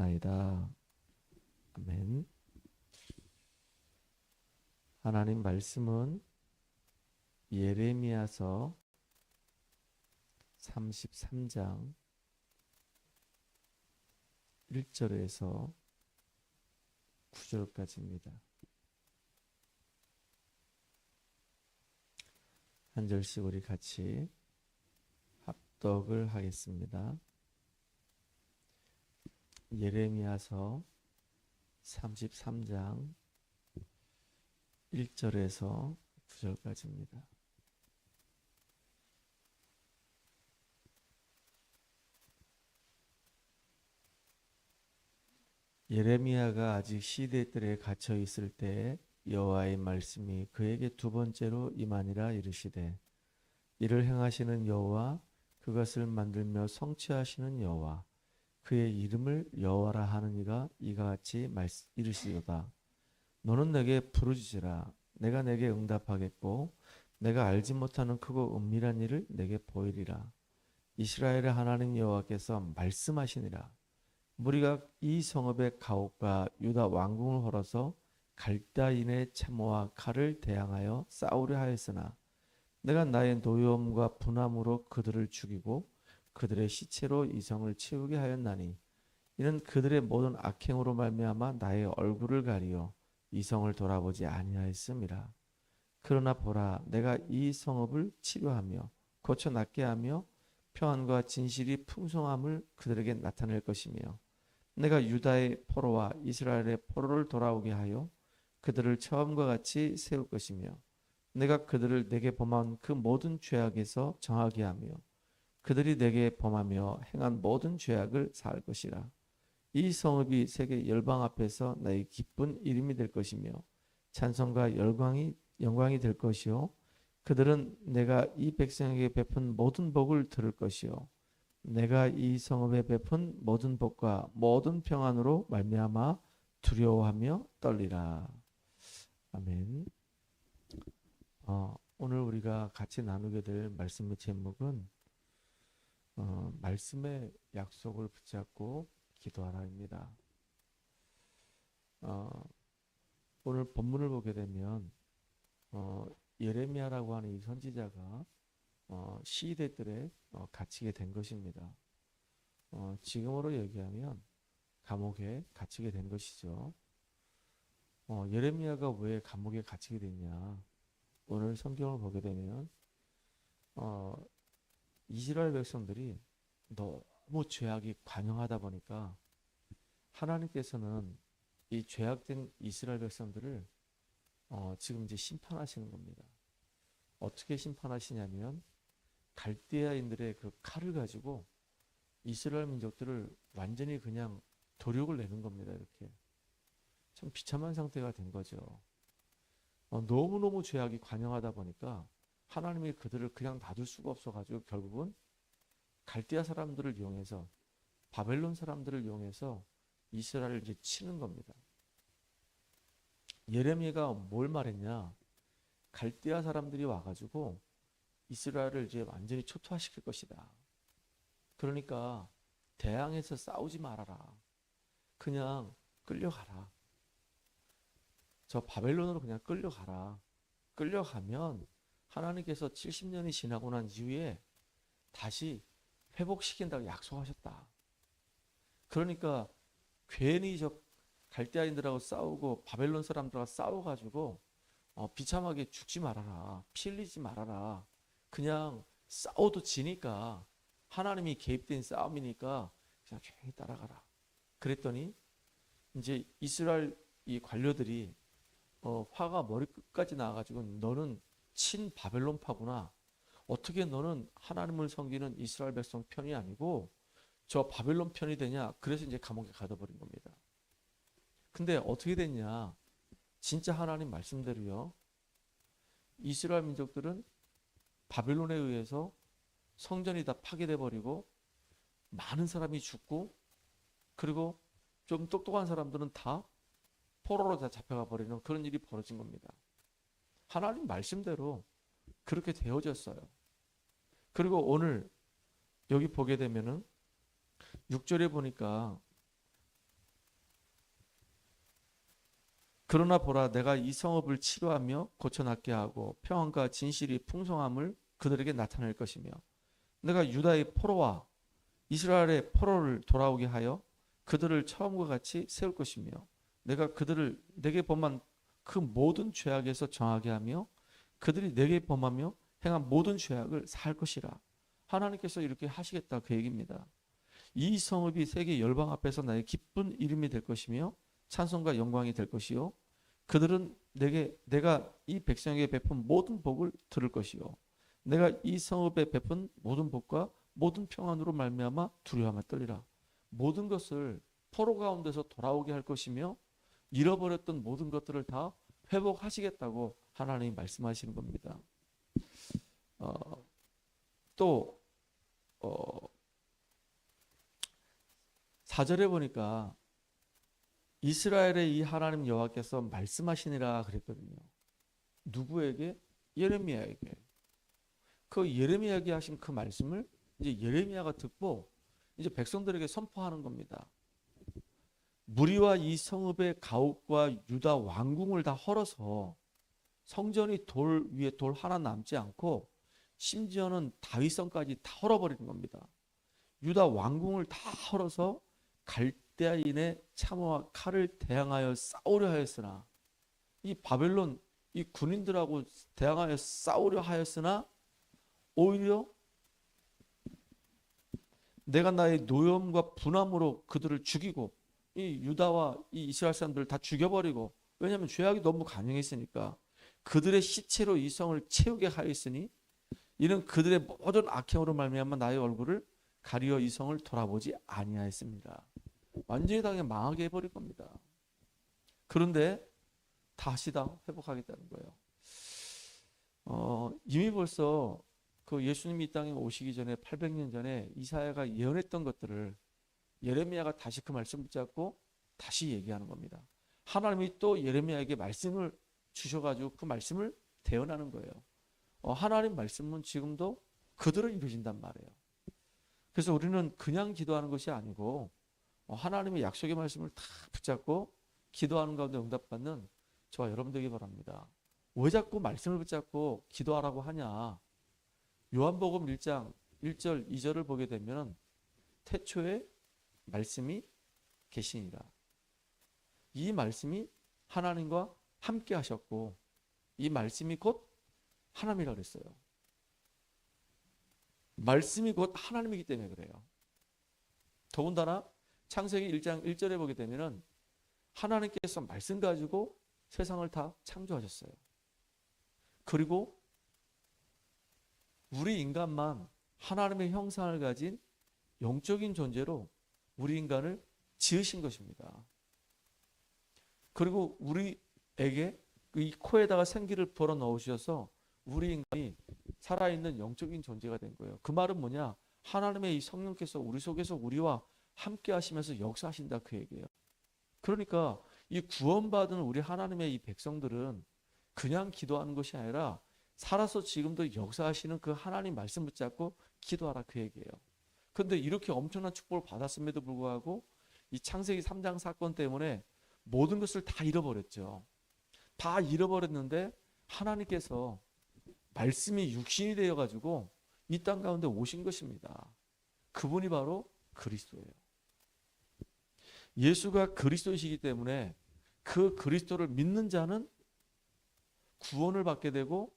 기도하옵나이다. 아멘. 하나님 말씀은 예레미야서 33장 1절에서 9절까지입니다. 한 절씩 우리 같이 합독을 하겠습니다. 예레미야서 33장 1절에서 9절까지입니다. 예레미야가 아직 시대들에 갇혀 있을 때 여호와의 말씀이 그에게 두 번째로 임하니라 이르시되 이를 행하시는 여호와 그것을 만들며 성취하시는 여호와 그의 이름을 여호와라 하는 이가 이가 같이 말씀 이르시도다. 너는 내게 부르짖으라. 내가 내게 응답하겠고 내가 알지 못하는 크고 은밀한 일을 내게 보이리라. 이스라엘의 하나님 여호와께서 말씀하시니라. 무리가 이 성읍의 가옥과 유다 왕궁을 헐어서 갈다인의 참호와 칼을 대항하여 싸우려 하였으나 내가 나의 노여움과 분함으로 그들을 죽이고 그들의 시체로 이성을 채우게 하였나니 이는 그들의 모든 악행으로 말미암아 나의 얼굴을 가리어 이성을 돌아보지 아니하였음이라. 그러나 보라 내가 이 성읍을 치료하며 고쳐 낫게 하며 평안과 진실이 풍성함을 그들에게 나타낼 것이며 내가 유다의 포로와 이스라엘의 포로를 돌아오게 하여 그들을 처음과 같이 세울 것이며 내가 그들을 내게 범한 그 모든 죄악에서 정하게 하며 그들이 내게 범하며 행한 모든 죄악을 사할 것이라 이 성읍이 세계 열방 앞에서 나의 기쁜 이름이 될 것이며 찬송과 열광이 영광이 될 것이요 그들은 내가 이 백성에게 베푼 모든 복을 들을 것이요 내가 이 성읍에 베푼 모든 복과 모든 평안으로 말미암아 두려워하며 떨리라. 아멘. 어, 오늘 우리가 같이 나누게 될 말씀의 제목은 어, 말씀의 약속을 붙잡고 기도하라입니다. 어, 오늘 본문을 보게 되면 어, 예레미야라고 하는 이 선지자가 어, 시대들에 어, 갇히게 된 것입니다. 어, 지금으로 얘기하면 감옥에 갇히게 된 것이죠. 어, 예레미야가 왜 감옥에 갇히게 됐냐? 오늘 성경을 보게 되면 어, 이스라엘 백성들이 너무 죄악이 관영하다 보니까 하나님께서는 이 죄악된 이스라엘 백성들을 어, 지금 이제 심판하시는 겁니다. 어떻게 심판하시냐면 갈대아인들의 그 칼을 가지고 이스라엘 민족들을 완전히 그냥 도륙을 내는 겁니다. 이렇게 참 비참한 상태가 된 거죠. 어, 너무너무 죄악이 관영하다 보니까 하나님이 그들을 그냥 놔둘 수가 없어가지고 결국은 갈대아 사람들을 이용해서 바벨론 사람들을 이용해서 이스라엘을 이제 치는 겁니다. 예레미야가 뭘 말했냐? 갈대아 사람들이 와가지고 이스라엘을 이제 완전히 초토화시킬 것이다. 그러니까 대항해서 싸우지 말아라. 그냥 끌려가라. 저 바벨론으로 그냥 끌려가라. 끌려가면 하나님께서 70년이 지나고 난 이후에 다시 회복시킨다고 약속하셨다. 그러니까 괜히 저 갈대아인들하고 싸우고 바벨론 사람들하고 싸워가지고 어, 비참하게 죽지 말아라. 피 흘리지 말아라. 그냥 싸워도 지니까 하나님이 개입된 싸움이니까 그냥 조용히 따라가라. 그랬더니 이제 이스라엘 이 관료들이 어, 화가 머리 끝까지 나와가지고 너는 친 바벨론파구나. 어떻게 너는 하나님을 섬기는 이스라엘 백성 편이 아니고 저 바벨론 편이 되냐? 그래서 이제 감옥에 가둬버린 겁니다. 근데 어떻게 됐냐? 진짜 하나님 말씀대로요. 이스라엘 민족들은 바벨론에 의해서 성전이 다 파괴돼 버리고 많은 사람이 죽고 그리고 좀 똑똑한 사람들은 다 포로로 다 잡혀가 버리는 그런 일이 벌어진 겁니다. 하나님 말씀대로 그렇게 되어졌어요. 그리고 오늘 여기 보게 되면은 6절에 보니까 그러나 보라 내가 이 성읍을 치료하며 고쳐낫게 하고 평안과 진실이 풍성함을 그들에게 나타낼 것이며 내가 유다의 포로와 이스라엘의 포로를 돌아오게 하여 그들을 처음과 같이 세울 것이며 내가 그들을 내게 범한 그 모든 죄악에서 정하게 하며 그들이 내게 범하며 행한 모든 죄악을 살 것이라 하나님께서 이렇게 하시겠다 그 얘기입니다. 이 성읍이 세계 열방 앞에서 나의 기쁜 이름이 될 것이며 찬송과 영광이 될 것이요 그들은 내게 내가 이 백성에게 베푼 모든 복을 들을 것이요 내가 이 성읍에 베푼 모든 복과 모든 평안으로 말미암아 두려움에 떨리라 모든 것을 포로 가운데서 돌아오게 할 것이며 잃어버렸던 모든 것들을 다 회복하시겠다고 하나님이 말씀하시는 겁니다. 어, 또 어, 4절에 보니까 이스라엘의 이 하나님 여호와께서 말씀하시니라 그랬거든요. 누구에게? 예레미야에게. 그 예레미야에게 하신 그 말씀을 이제 예레미야가 듣고 이제 백성들에게 선포하는 겁니다. 무리와 이 성읍의 가옥과 유다 왕궁을 다 헐어서 성전이 돌 위에 돌 하나 남지 않고 심지어는 다윗성까지 다 헐어버리는 겁니다. 유다 왕궁을 다 헐어서 갈대아인의 참호와 칼을 대항하여 싸우려 하였으나 이 바벨론 이 군인들하고 대항하여 싸우려 하였으나 오히려 내가 나의 노염과 분함으로 그들을 죽이고 이 유다와 이 이스라엘 사람들을 다 죽여버리고 왜냐하면 죄악이 너무 강력했으니까 그들의 시체로 이 성을 채우게 하였으니 이는 그들의 모든 악행으로 말미암아 나의 얼굴을 가리어 이 성을 돌아보지 아니하였습니다. 완전히 다 그냥 망하게 해버릴 겁니다. 그런데 다시 다 회복하겠다는 거예요. 어, 이미 벌써 그 예수님이 이 땅에 오시기 전에 800년 전에 이사야가 예언했던 것들을 예레미야가 다시 그 말씀 붙잡고 다시 얘기하는 겁니다. 하나님이 또 예레미야에게 말씀을 주셔가지고 그 말씀을 대언하는 거예요. 어, 하나님 말씀은 지금도 그대로 이루어진단 말이에요. 그래서 우리는 그냥 기도하는 것이 아니고 어, 하나님의 약속의 말씀을 다 붙잡고 기도하는 가운데 응답받는 저와 여러분 되기 바랍니다. 왜 자꾸 말씀을 붙잡고 기도하라고 하냐? 요한복음 1장 1절 2절을 보게 되면 태초에 말씀이 계시니라. 이 말씀이 하나님과 함께 하셨고 이 말씀이 곧 하나님이라 그랬어요. 말씀이 곧 하나님이기 때문에 그래요. 더군다나 창세기 1장 1절에 보게 되면은 하나님께서 말씀 가지고 세상을 다 창조하셨어요. 그리고 우리 인간만 하나님의 형상을 가진 영적인 존재로 우리 인간을 지으신 것입니다. 그리고 우리에게 이 코에다가 생기를 불어 넣으셔서 우리 인간이 살아있는 영적인 존재가 된 거예요. 그 말은 뭐냐? 하나님의 이 성령께서 우리 속에서 우리와 함께 하시면서 역사하신다 그 얘기예요. 그러니까 이 구원받은 우리 하나님의 이 백성들은 그냥 기도하는 것이 아니라 살아서 지금도 역사하시는 그 하나님 말씀 붙잡고 기도하라 그 얘기예요. 근데 이렇게 엄청난 축복을 받았음에도 불구하고 이 창세기 3장 사건 때문에 모든 것을 다 잃어버렸죠. 다 잃어버렸는데 하나님께서 말씀이 육신이 되어 가지고 이 땅 가운데 오신 것입니다. 그분이 바로 그리스도예요. 예수가 그리스도이시기 때문에 그 그리스도를 믿는 자는 구원을 받게 되고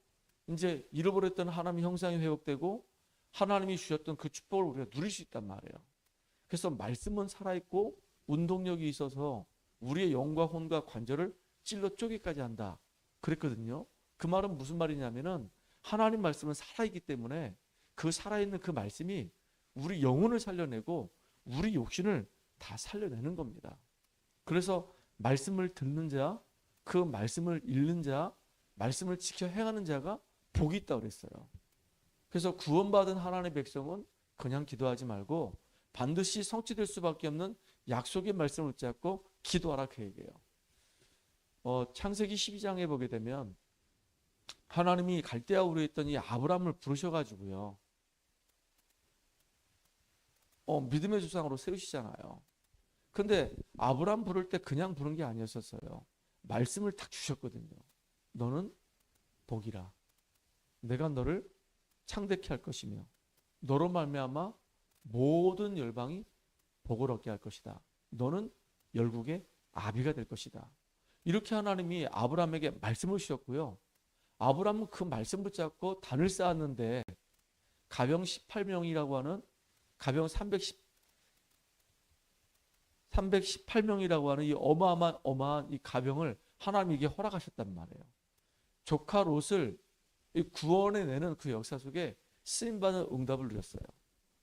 이제 잃어버렸던 하나님의 형상이 회복되고 하나님이 주셨던 그 축복을 우리가 누릴 수 있단 말이에요. 그래서 말씀은 살아있고 운동력이 있어서 우리의 영과 혼과 관절을 찔러 쪼개까지 한다. 그랬거든요. 그 말은 무슨 말이냐면은 하나님 말씀은 살아있기 때문에 그 살아있는 그 말씀이 우리 영혼을 살려내고 우리 욕심을 다 살려내는 겁니다. 그래서 말씀을 듣는 자, 그 말씀을 읽는 자, 말씀을 지켜 행하는 자가 복이 있다고 그랬어요. 그래서 구원받은 하나님의 백성은 그냥 기도하지 말고 반드시 성취될 수밖에 없는 약속의 말씀을 붙잡고 기도하라 그 얘기예요. 어, 창세기 12장에 보게 되면 하나님이 갈대아 우르에 있던 이 아브람을 부르셔가지고요. 어, 믿음의 주상으로 세우시잖아요. 근데 아브람 부를 때 그냥 부른 게 아니었었어요. 말씀을 딱 주셨거든요. 너는 복이라. 내가 너를 창대케 할 것이며 너로 말미암아 모든 열방이 복을 얻게 할 것이다. 너는 열국의 아비가 될 것이다. 이렇게 하나님이 아브라함에게 말씀을 주셨고요. 아브라함은 그 말씀 붙잡고 단을 쌓았는데 가병 18명이라고 하는 가병 310 318명이라고 하는 이 어마어마한 어마한 이 가병을 하나님에게 허락하셨단 말이에요. 조카 롯을 이 구원해 내는 그 역사 속에 쓰임 받는 응답을 누렸어요.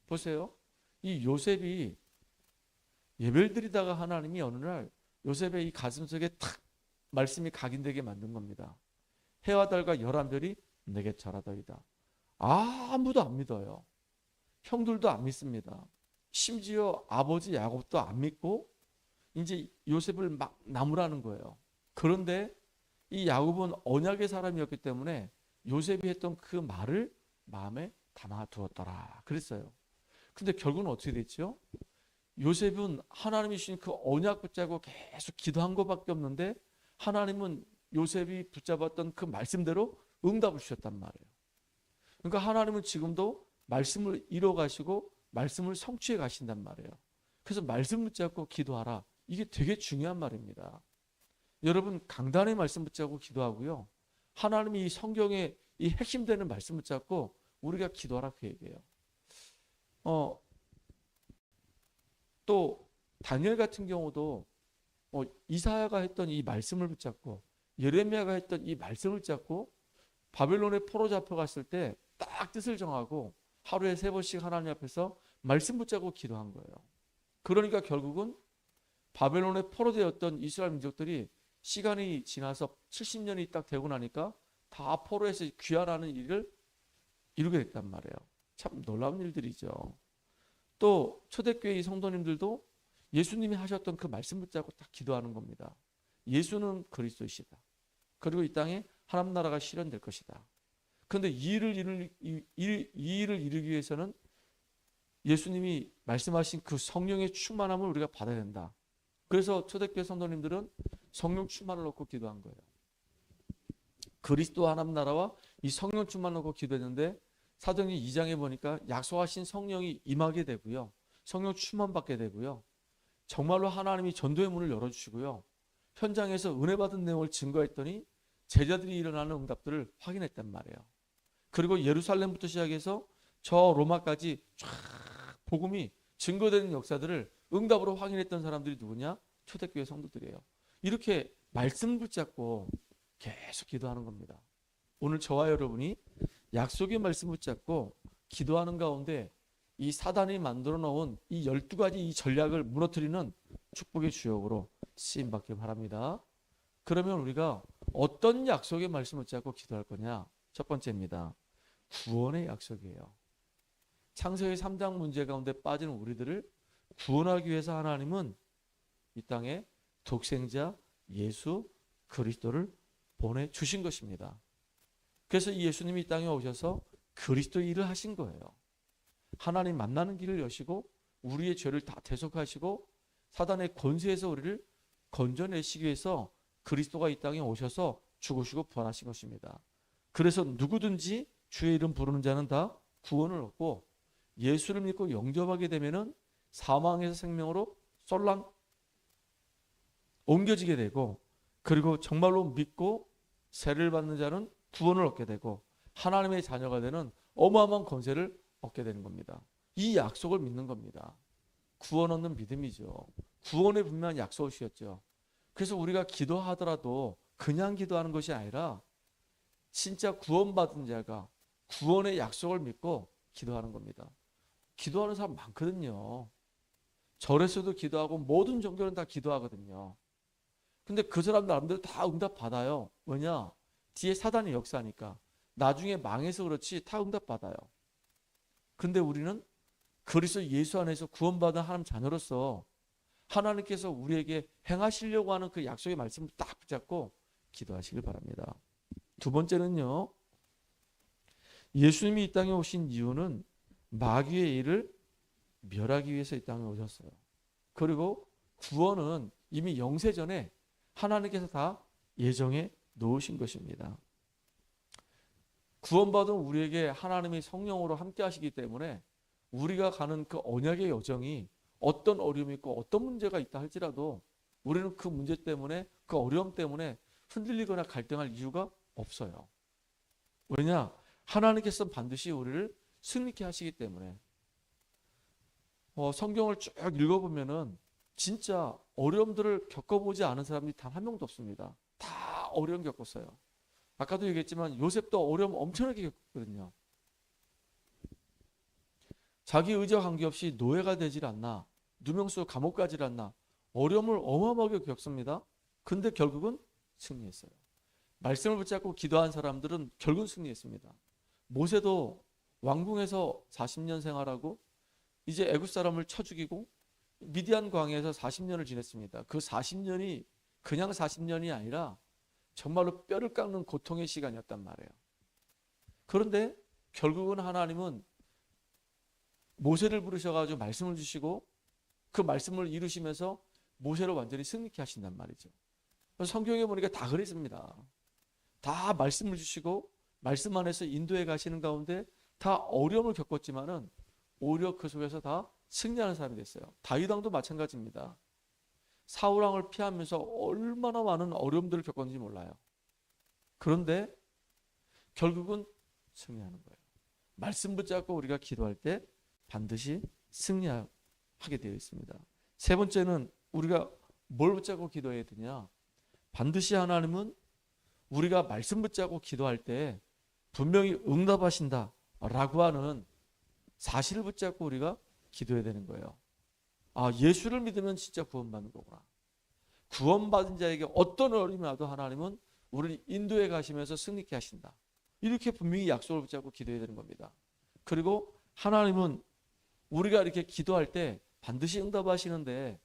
보세요. 이 요셉이 예배를 드리다가 하나님이 어느 날 요셉의 이 가슴 속에 탁 말씀이 각인되게 만든 겁니다. 해와 달과 열한 별이 내게 절하더이다. 아무도 안 믿어요. 형들도 안 믿습니다. 심지어 아버지 야곱도 안 믿고 이제 요셉을 막 나무라는 거예요. 그런데 이 야곱은 언약의 사람이었기 때문에 요셉이 했던 그 말을 마음에 담아 두었더라. 그랬어요. 근데 결국은 어떻게 됐죠? 요셉은 하나님이 주신 그 언약 붙잡고 계속 기도한 것밖에 없는데 하나님은 요셉이 붙잡았던 그 말씀대로 응답을 주셨단 말이에요. 그러니까 하나님은 지금도 말씀을 이뤄 가시고 말씀을 성취해 가신단 말이에요. 그래서 말씀 붙잡고 기도하라. 이게 되게 중요한 말입니다. 여러분 강단의 말씀 붙잡고 기도하고요. 하나님이 이 성경에 이 핵심되는 말씀 붙잡고 우리가 기도하라 그 얘기예요. 어, 또 다니엘 같은 경우도 어, 이사야가 했던 이 말씀을 붙잡고 예레미야가 했던 이 말씀을 붙잡고 바벨론에 포로 잡혀갔을 때 딱 뜻을 정하고 하루에 세 번씩 하나님 앞에서 말씀 붙잡고 기도한 거예요. 그러니까 결국은 바벨론에 포로 되었던 이스라엘 민족들이 시간이 지나서 70년이 딱 되고 나니까 다 포로에서 귀환하는 일을 이루게 됐단 말이에요. 참 놀라운 일들이죠. 또 초대교회 성도님들도 예수님이 하셨던 그 말씀 붙잡고 딱 기도하는 겁니다. 예수는 그리스도이시다. 그리고 이 땅에 하나님 나라가 실현될 것이다. 그런데 이 일을 이룰, 이, 이 일을 이루기 위해서는 예수님이 말씀하신 그 성령의 충만함을 우리가 받아야 된다. 그래서 초대교회 성도님들은 성령 충만을 놓고 기도한 거예요. 그리스도 하나님 나라와 이 성령 충만 놓고 기도했는데 사도행 2장에 보니까 약속하신 성령이 임하게 되고요. 성령 충만 받게 되고요. 정말로 하나님이 전도의 문을 열어주시고요. 현장에서 은혜 받은 내용을 증거했더니 제자들이 일어나는 응답들을 확인했단 말이에요. 그리고 예루살렘부터 시작해서 저 로마까지 쫙 복음이 증거되는 역사들을 응답으로 확인했던 사람들이 누구냐? 초대교회 성도들이에요. 이렇게 말씀 붙잡고 계속 기도하는 겁니다. 오늘 저와 여러분이 약속의 말씀 붙잡고 기도하는 가운데 이 사단이 만들어 놓은 이 12가지 이 전략을 무너뜨리는 축복의 주역으로 쓰임 받길 바랍니다. 그러면 우리가 어떤 약속의 말씀을 붙잡고 기도할 거냐? 첫 번째입니다. 구원의 약속이에요. 창세기 3장 문제 가운데 빠진 우리들을 구원하기 위해서 하나님은 이 땅에 독생자 예수 그리스도를 보내 주신 것입니다. 그래서 이 예수님이 이 땅에 오셔서 그리스도 일을 하신 거예요. 하나님 만나는 길을 여시고 우리의 죄를 다 대속하시고 사단의 권세에서 우리를 건져내시기 위해서 그리스도가 이 땅에 오셔서 죽으시고 부활하신 것입니다. 그래서 누구든지 주의 이름 부르는 자는 다 구원을 얻고 예수를 믿고 영접하게 되면은 사망에서 생명으로 쏠랑 옮겨지게 되고 그리고 정말로 믿고 세를 받는 자는 구원을 얻게 되고 하나님의 자녀가 되는 어마어마한 권세를 얻게 되는 겁니다. 이 약속을 믿는 겁니다. 구원 얻는 믿음이죠. 구원의 분명한 약속을 주셨죠. 그래서 우리가 기도하더라도 그냥 기도하는 것이 아니라 진짜 구원받은 자가 구원의 약속을 믿고 기도하는 겁니다. 기도하는 사람 많거든요. 절에서도 기도하고 모든 종교는 다 기도하거든요. 근데 그 사람 나름대로 다 응답 받아요. 왜냐? 뒤에 사단이 역사니까. 나중에 망해서 그렇지 다 응답 받아요. 근데 우리는 그리스도 예수 안에서 구원받은 하나님 자녀로서 하나님께서 우리에게 행하시려고 하는 그 약속의 말씀을 딱 붙잡고 기도하시길 바랍니다. 두 번째는요. 예수님이 이 땅에 오신 이유는 마귀의 일을 멸하기 위해서 이 땅에 오셨어요. 그리고 구원은 이미 영세전에 하나님께서 다 예정에 놓으신 것입니다. 구원받은 우리에게 하나님이 성령으로 함께 하시기 때문에 우리가 가는 그 언약의 여정이 어떤 어려움이 있고 어떤 문제가 있다 할지라도 우리는 그 문제 때문에 그 어려움 때문에 흔들리거나 갈등할 이유가 없어요. 왜냐? 하나님께서 반드시 우리를 승리케 하시기 때문에 어, 성경을 쭉 읽어보면은 진짜 어려움들을 겪어보지 않은 사람이 단 한 명도 없습니다. 다 어려움 겪었어요. 아까도 얘기했지만 요셉도 어려움 엄청나게 겪었거든요. 자기 의지와 관계없이 노예가 되질 않나, 누명수 감옥 가질 않나, 어려움을 어마어마하게 겪습니다. 근데 결국은 승리했어요. 말씀을 붙잡고 기도한 사람들은 결국 승리했습니다. 모세도 왕궁에서 40년 생활하고 이제 애굽 사람을 쳐 죽이고 미디안 광야에서 40년을 지냈습니다. 그 40년이 그냥 40년이 아니라 정말로 뼈를 깎는 고통의 시간이었단 말이에요. 그런데 결국은 하나님은 모세를 부르셔가지고 말씀을 주시고 그 말씀을 이루시면서 모세를 완전히 승리케 하신단 말이죠. 성경에 보니까 다 그랬습니다. 다 말씀을 주시고 말씀 안에서 인도해 가시는 가운데 다 어려움을 겪었지만은 오히려 그 속에서 다 승리하는 사람이 됐어요. 다윗 왕도 마찬가지입니다. 사울 왕을 피하면서 얼마나 많은 어려움들을 겪었는지 몰라요. 그런데 결국은 승리하는 거예요. 말씀 붙잡고 우리가 기도할 때 반드시 승리하 게 되어 있습니다. 세 번째는 우리가 뭘 붙잡고 기도해야 되냐? 반드시 하나님은 우리가 말씀 붙잡고 기도할 때 분명히 응답하신다라고 하는 사실을 붙잡고 우리가 기도해야 되는 거예요. 아, 예수를 믿으면 진짜 구원받는 거구나. 구원받은 자에게 어떤 어려움이 와도 하나님은 우리를 인도해 가시면서 승리케 하신다. 이렇게 분명히 약속을 붙잡고 기도해야 되는 겁니다. 그리고 하나님은 우리가 이렇게 기도할 때 반드시 응답하시는데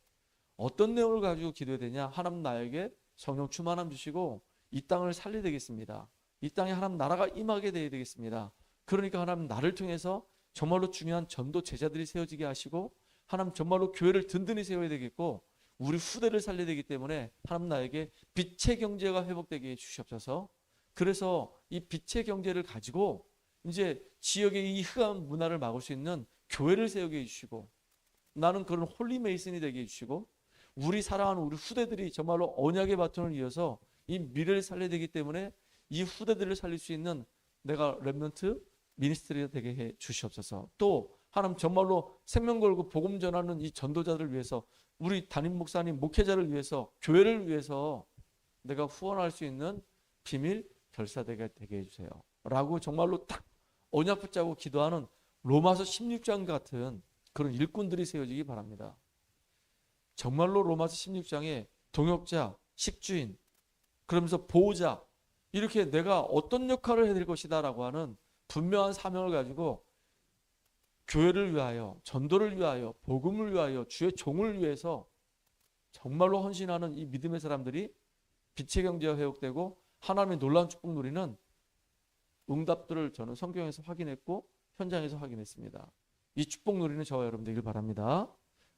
어떤 내용을 가지고 기도해야 되냐? 하나님 나에게 성령 충만함 주시고 이 땅을 살리 되겠습니다. 이 땅에 하나님 나라가 임하게 되어야 되겠습니다. 그러니까 하나님 나를 통해서 정말로 중요한 전도 제자들이 세워지게 하시고 하나님 정말로 교회를 든든히 세워야 되겠고 우리 후대를 살려야 되기 때문에 하나님 나에게 빛의 경제가 회복되게 해 주시옵소서. 그래서 이 빛의 경제를 가지고 이제 지역의 이 흑암 문화를 막을 수 있는 교회를 세우게 해 주시고 나는 그런 홀리 메이슨이 되게 해주시고 우리 사랑하는 우리 후대들이 정말로 언약의 바톤을 이어서 이 미래를 살려야 되기 때문에 이 후대들을 살릴 수 있는 내가 랩런트 미니스트리가 되게 해 주시옵소서. 또 하나님 정말로 생명 걸고 복음 전하는 이 전도자들을 위해서 우리 담임 목사님 목회자를 위해서 교회를 위해서 내가 후원할 수 있는 비밀 결사되게 되게 해주세요. 라고 정말로 딱 언약 붙잡고 기도하는 로마서 16장 같은 그런 일꾼들이 세워지기 바랍니다. 정말로 로마서 16장에 동역자, 식주인, 그러면서 보호자 이렇게 내가 어떤 역할을 해야 될 것이다 라고 하는 분명한 사명을 가지고 교회를 위하여, 전도를 위하여, 복음을 위하여, 주의 종을 위해서 정말로 헌신하는 이 믿음의 사람들이 빛의 경제가 회복되고 하나님의 놀라운 축복 누리는 응답들을 저는 성경에서 확인했고 현장에서 확인했습니다. 이 축복 누리는 저와 여러분 되길 바랍니다.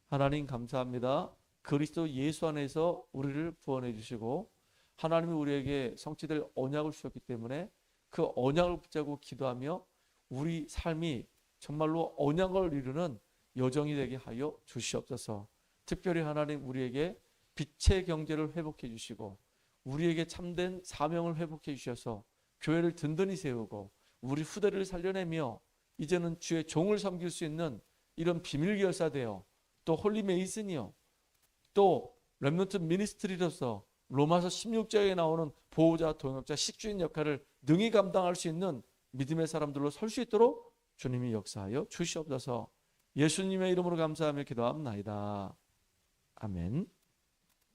하나님 감사합니다. 그리스도 예수 안에서 우리를 구원해 주시고 하나님이 우리에게 성취될 언약을 주셨기 때문에 그 언약을 붙잡고 기도하며 우리 삶이 정말로 언약을 이루는 여정이 되게 하여 주시옵소서. 특별히 하나님 우리에게 빛의 경제를 회복해 주시고 우리에게 참된 사명을 회복해 주셔서 교회를 든든히 세우고 우리 후대를 살려내며 이제는 주의 종을 섬길 수 있는 이런 비밀 결사되어 또 홀리 메이슨이요 또 렘넌트 미니스트리로서 로마서 16장에 나오는 보호자, 동역자, 식주인 역할을 능히 감당할 수 있는 믿음의 사람들로 설 수 있도록 주님이 역사하여 주시옵소서. 예수님의 이름으로 감사하며 기도합나이다. 아멘.